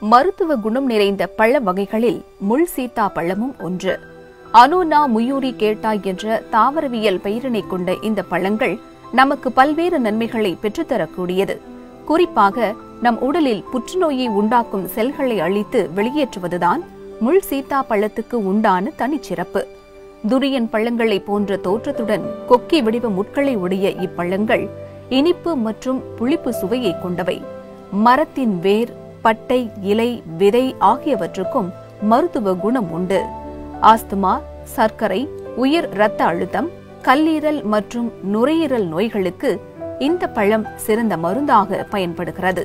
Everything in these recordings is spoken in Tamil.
மருத்துவ குணம் நிறைந்த பழ வகைகளில் முள் சீத்தா பழமும் ஒன்று. அனோனா முயூரி கேட்டா என்ற தாவரவியல் பெயரினை கொண்ட இந்த பழங்கள் நமக்கு பல்வேறு நன்மைகளை பெற்றுத்தரக்கூடியது. குறிப்பாக நம் உடலில் புற்றுநோயை உண்டாக்கும் செல்களை அழித்து வெளியேற்றுவதுதான் முள் சீத்தா பழத்துக்கு உண்டான தனிச்சிறப்பு. துரியன் பழங்களை போன்ற தோற்றத்துடன் கொக்கி வடிவ முட்களை உடைய இப்பழங்கள் இனிப்பு மற்றும் புளிப்பு சுவையை கொண்டவை. மரத்தின் வேர் பட்டை இலை விதை ஆகியவற்றுக்கும் மருத்துவ குணம் உண்டு. ஆஸ்துமா சர்க்கரை உயர் இரத்த அழுத்தம் கல்லீரல் மற்றும் நுரையீரல் நோய்களுக்கு இந்த பழம் சிறந்த மருந்தாக பயன்படுகிறது.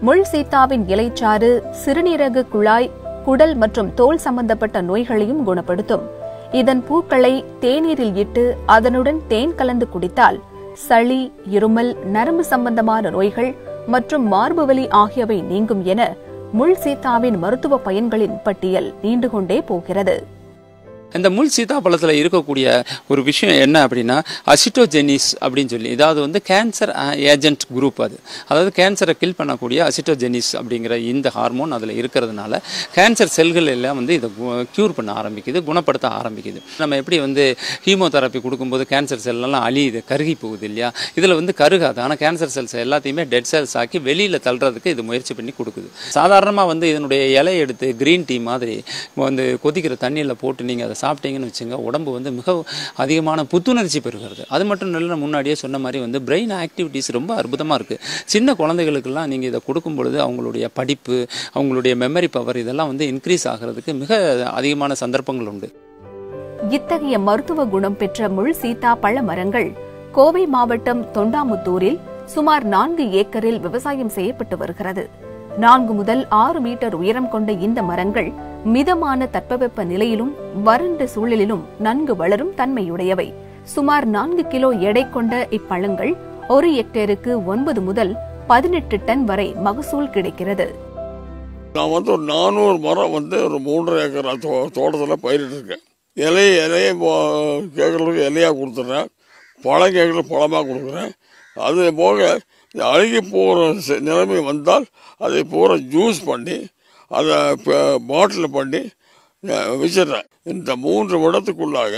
முள் சீத்தாவின் இலைச்சாறு சிறுநீரக குழாய் குடல் மற்றும் தோல் சம்பந்தப்பட்ட நோய்களையும் குணப்படுத்தும். இதன் பூக்களை தேநீரில் இட்டு அதனுடன் தேன் கலந்து குடித்தால் சளி இருமல் நரம்பு சம்பந்தமான நோய்கள் மற்றும் மார்புவலி ஆகியவை நீங்கும் என முள் சீத்தாவின் மருத்துவ பயன்களின் பட்டியல் நீண்டு கொண்டே போகிறது. இந்த முள் சீதாப்பழத்தில் இருக்கக்கூடிய ஒரு விஷயம் என்ன அப்படின்னா அசிட்டோஜெனிஸ் அப்படின்னு சொல்லி இதாவது வந்து கேன்சர் ஏஜென்ட் குரூப் அது. அதாவது கேன்சரை கில் பண்ணக்கூடிய அசிட்டோஜெனிஸ் அப்படிங்கிற இந்த ஹார்மோன் அதில் இருக்கிறதுனால கேன்சர் செல்கள் எல்லாம் வந்து இதை க்யூர் பண்ண ஆரம்பிக்குது குணப்படுத்த ஆரம்பிக்குது. நம்ம எப்படி வந்து ஹீமோதெரப்பி கொடுக்கும்போது கேன்சர் செல்லாம் அழியுது கருகி போகுது இல்லையா? இதில் வந்து கருகாது. ஆனால் கேன்சர் செல்ஸ் எல்லாத்தையுமே டெட் செல்ஸ் ஆக்கி வெளியில் தள்ளுறதுக்கு இது முயற்சி பண்ணி கொடுக்குது. சாதாரணமாக வந்து இதனுடைய இலை எடுத்து க்ரீன் டீ மாதிரி வந்து கொதிக்கிற தண்ணியில் போட்டு நீங்கள் அதை சாப்பிட்டீங்கன்னு வச்சுங்க உடம்பு வந்து மிக அதிகமான புத்துணர்ச்சி பெறுகிறது. அது மட்டும் இல்லை முன்னாடியே சொன்ன மாதிரி வந்து பிரெயின் ஆக்டிவிட்டீஸ் ரொம்ப அற்புதமாக இருக்குது சின்ன குழந்தைகளுக்கெல்லாம் நீங்கள் இதை கொடுக்கும் பொழுது அவங்களுடைய படிப்பு அவங்களுடைய மெமரி பவர் இதெல்லாம் வந்து இன்க்ரீஸ் ஆகிறதுக்கு மிக அதிகமான சந்தர்ப்பங்கள் உண்டு. இத்தகைய மருத்துவ குணம் பெற்ற முள் சீதா பழ மரங்கள் கோவை மாவட்டம் தொண்டாமுத்தூரில் சுமார் நான்கு ஏக்கரில் விவசாயம் செய்யப்பட்டு வருகிறது. நான்கு முதல் ஆறு மீட்டர் உயரம் கொண்ட இந்த மரங்கள் மிதமான தட்பவெப்ப நிலையிலும் வறண்ட சூழலிலும் நன்கு வளரும் தன்மையுடையவை. சுமார் நான்கு கிலோ எடை கொண்ட இப்பழங்கள் ஒரு ஹெக்டேருக்கு ஒன்பது முதல் பதினெட்டு டன் வரை மகசூல் கிடைக்கிறது. நான் வந்து ஒரு நானூறு மரம் வந்து ஒரு மூன்றரை ஏக்கர் தோ தோட்டத்தில் பயிரிட்டிருக்கேன் இலைய இலையை கேட்குறதுக்கு இலையாக கொடுத்துட்றேன். பழம் கேட்குறது பழமாக கொடுக்குறேன். அது போக அழுகி போகிற நிலைமை வந்தால் அதை பூரா ஜூஸ் பண்ணி அதை பாட்டில் பண்ணி வச்சிடுறேன். இந்த மூன்று வருடத்துக்குள்ளாக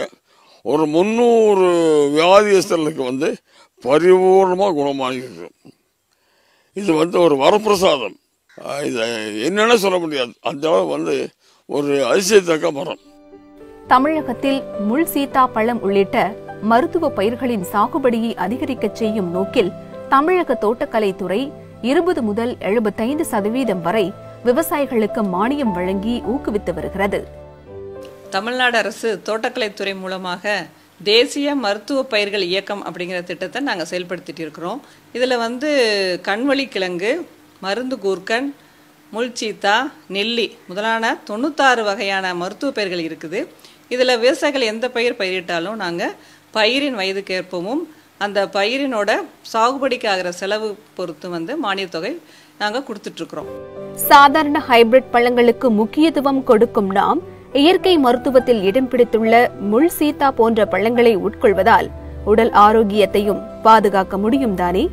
ஒரு முந்நூறு வியாதியஸ்தர்களுக்கு வந்து பரிபூர்ணமாக குணமாகிருக்கு இது வந்து ஒரு வரப்பிரசாதம். இதை என்னென்ன சொல்ல முடியாது. அந்த வந்து ஒரு அதிசயத்தக்க மரம். தமிழகத்தில் முள் சீதா பழம் உள்ளிட்ட மருத்துவ பயிர்களின் சாகுபடியை அதிகரிக்கச் செய்யும் நோக்கில் தமிழக தோட்டக்கலைத்துறை இருபது முதல் எழுபத்தைந்து சதவீதம் வரை விவசாயிகளுக்கு மானியம் வழங்கி ஊக்குவித்து வருகிறது. தமிழ்நாடு அரசு தோட்டக்கலைத்துறை மூலமாக தேசிய மருத்துவ பயிர்கள் இயக்கம் அப்படிங்கிற திட்டத்தை நாங்கள் செயல்படுத்திட்டு இருக்கிறோம். இதில் வந்து கண்வழி கிழங்கு மருந்து கூர்க்கன் முள்சீத்தா நெல்லி முதலான தொண்ணூத்தாறு வகையான மருத்துவ பயிர்கள் இருக்குது. இதில் விவசாயிகள் எந்த பயிர் பயிரிட்டாலும் நாங்கள் பயிரின் வயதுக்கேற்பவும் அந்த பயிரினோட சாகுபடிக்கு ஆகிற செலவு பொறுத்து வந்து மானியத் தொகை நாங்கள் கொடுத்துட்ருக்குறோம். சாதாரண ஹைபிரிட் பழங்களுக்கு முக்கியத்துவம் கொடுக்கும் நாம் இயற்கை மருத்துவத்தில் இடம் பிடித்துள்ள முள் சீத்தா போன்ற பழங்களை உட்கொள்வதால் உடல் ஆரோக்கியத்தையும் பாதுகாக்க முடியும் தானே?